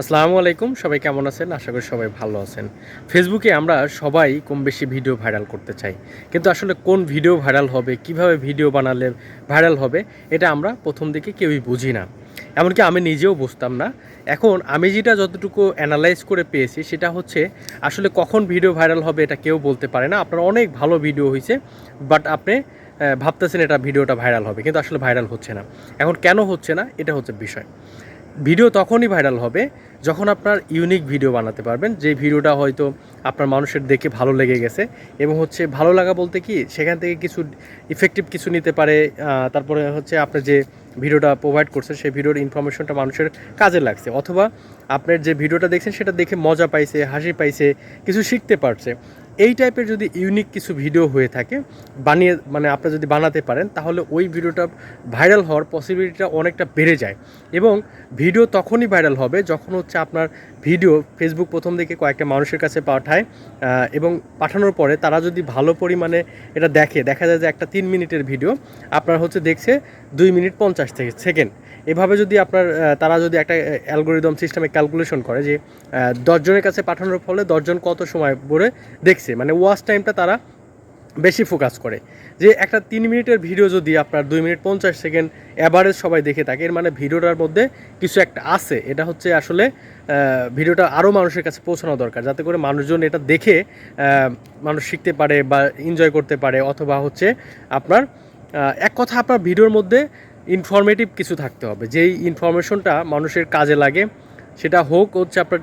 আসসালামু আলাইকুম, সবাই কেমন আছেন? আশা করি সবাই ভালো আছেন। ফেসবুকে আমরা সবাই কম বেশি ভিডিও ভাইরাল করতে চাই। কিন্তু আসলে কোন ভিডিও ভাইরাল হবে, কীভাবে ভিডিও বানালে ভাইরাল হবে, এটা আমরা প্রথম দিকে কেউই বুঝি না। এমনকি আমি নিজেও বুঝতাম না। এখন আমি যেটা যতটুকু অ্যানালাইজ করে পেয়েছি, সেটা হচ্ছে আসলে কখন ভিডিও ভাইরাল হবে এটা কেউ বলতে পারে না। আপনার অনেক ভালো ভিডিও হয়েছে বাট আপনি ভাবতেছেন এটা ভিডিওটা ভাইরাল হবে, কিন্তু আসলে ভাইরাল হচ্ছে না। এখন কেন হচ্ছে না, এটা হচ্ছে বিষয়। ভিডিও তখনই ভাইরাল হবে যখন আপনার ইউনিক ভিডিও বানাতে পারবেন। যে ভিডিওটা হয়তো আপনার মানুষের দেখে ভালো লেগে গেছে এবং হচ্ছে ভালো লাগা বলতে কি, সেখান থেকে কিছু ইফেক্টিভ কিছু নিতে পারে তারপরে হচ্ছে আপনার যে ভিডিওটা প্রোভাইড করছে, সেই ভিডিওর ইনফরমেশনটা মানুষের কাজে লাগছে। অথবা আপনার যে ভিডিওটা দেখছেন, সেটা দেখে মজা পাইছে, হাসি পাইছে, কিছু শিখতে পারছে। এই টাইপের যদি ইউনিক কিছু ভিডিও হয়ে থাকে, বানিয়ে মানে আপনি যদি বানাতে পারেন, তাহলে ওই ভিডিওটা ভাইরাল হওয়ার পসিবিলিটিটা অনেকটা বেড়ে যায়। এবং ভিডিও তখনই ভাইরাল হবে যখন হচ্ছে আপনার ভিডিও ফেসবুক প্রথম দিকে কয়েকটা মানুষের কাছে পাঠায় এবং পাঠানোর পরে তারা যদি ভালো পরিমাণে এটা দেখে, দেখা যায় যে একটা তিন মিনিটের ভিডিও আপনার হচ্ছে দেখছে দুই মিনিট পঞ্চাশ থেকে সেকেন্ড। এভাবে যদি আপনার তারা যদি একটা অ্যালগোরিদম সিস্টেমে ক্যালকুলেশন করে যে দশজনের কাছে পাঠানোর ফলে দশজন কত সময় পরে দেখছে মানে ওয়াচ টাইমটা তারা বেশি ফোকাস করে। যে একটা তিন মিনিটের ভিডিও যদি আপনার দুই মিনিট পঞ্চাশ সেকেন্ড অ্যাভারেজ সবাই দেখে থাকে, এর মানে ভিডিওটার মধ্যে কিছু একটা আছে। এটা হচ্ছে আসলে ভিডিওটা আরও মানুষের কাছে পৌঁছানো দরকার, যাতে করে মানুষজন এটা দেখে মানুষ শিখতে পারে বা এনজয় করতে পারে, অথবা হচ্ছে আপনার এক কথা আপনার ভিডিওর মধ্যে ইনফরমেটিভ কিছু থাকতে হবে। যেই ইনফরমেশনটা মানুষের কাজে লাগে, সেটা হোক হচ্ছে আপনার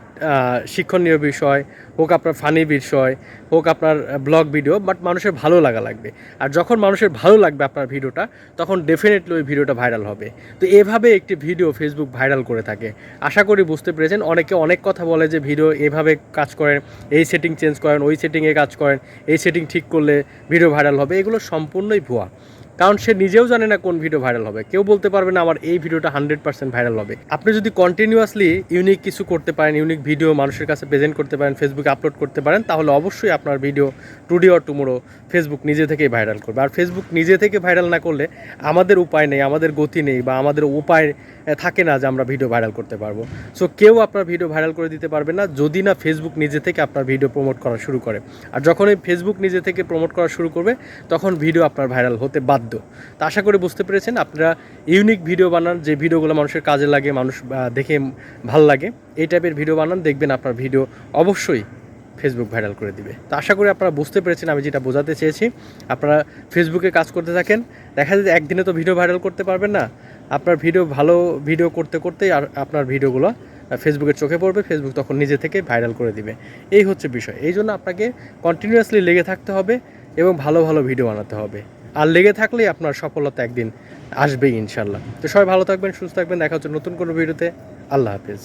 শিক্ষণীয় বিষয়, হোক আপনার ফানি বিষয়, হোক আপনার ব্লগ ভিডিও বাট মানুষের ভালো লাগা লাগবে। আর যখন মানুষের ভালো লাগবে আপনার ভিডিওটা, তখন ডেফিনেটলি ওই ভিডিওটা ভাইরাল হবে। তো এভাবে একটি ভিডিও ফেসবুক ভাইরাল করে থাকে। আশা করি বুঝতে পেরেছেন, অনেকে অনেক কথা বলে যে ভিডিও এভাবে কাজ করেন, এই সেটিং চেঞ্জ করেন, ওই সেটিংয়ে কাজ করেন, এই সেটিং ঠিক করলে ভিডিও ভাইরাল হবে। এগুলো সম্পূর্ণই ভুয়া। কারণ সে নিজেও জানে না কোন ভিডিও ভাইরাল হবে। কেউ বলতে পারবে না আমার এই ভিডিওটা হান্ড্রেড পার্সেন্ট ভাইরাল হবে। আপনি যদি কন্টিনিউয়াসলি ইউনিক কিছু করতে পারেন ইউনিক ভিডিও মানুষের কাছে প্রেজেন্ট করতে পারেন ফেসবুকে আপলোড করতে পারেন, তাহলে অবশ্যই আপনার video today or tomorrow Facebook নিজে থেকেই ভাইরাল করবে। আর ফেসবুক নিজে থেকে ভাইরাল না করলে আমাদের উপায় নেই, আমাদের গতি নেই বা আমাদের উপায় থাকে না যে আমরা ভিডিও ভাইরাল করতে পারব। সো কেউ আপনার ভিডিও ভাইরাল করে দিতে পারবে না, যদি না ফেসবুক নিজে থেকে আপনার ভিডিও প্রমোট করা শুরু করে। আর যখনই ফেসবুক নিজে থেকে প্রমোট করা শুরু করবে, তখন ভিডিও আপনার ভাইরাল হতে বাধ্য তা আশা করি বুঝতে পেরেছেন, আপনারা ইউনিক ভিডিও বানান, যে ভিডিওগুলো মানুষের কাজে লাগে, মানুষ দেখে ভালো লাগে, এই টাইপের ভিডিও বানান, দেখবেন আপনার ভিডিও অবশ্যই ফেসবুক ভাইরাল করে দিবে। তো আশা করি আপনারা বুঝতে পেরেছেন, আমি যেটা বোঝাতে চেয়েছি। আপনারা ফেসবুকে কাজ করতে থাকেন, দেখা যায় একদিনে তো ভিডিও ভাইরাল করতে পারবেন না। আপনার ভিডিও ভালো ভিডিও করতে করতেই আর আপনার ভিডিওগুলো ফেসবুকের চোখে পড়বে ফেসবুক তখন নিজে থেকে ভাইরাল করে দিবে। এই হচ্ছে বিষয়। এই জন্য আপনাকে কন্টিনিউয়াসলি লেগে থাকতে হবে এবং ভালো ভালো ভিডিও বানাতে হবে। আর লেগে থাকলেই আপনার সফলতা একদিন আসবেই ইনশাল্লাহ। তো সবাই ভালো থাকবেন, সুস্থ থাকবেন। দেখা হচ্ছে নতুন কোনো ভিডিওতে। আল্লাহ হাফিজ।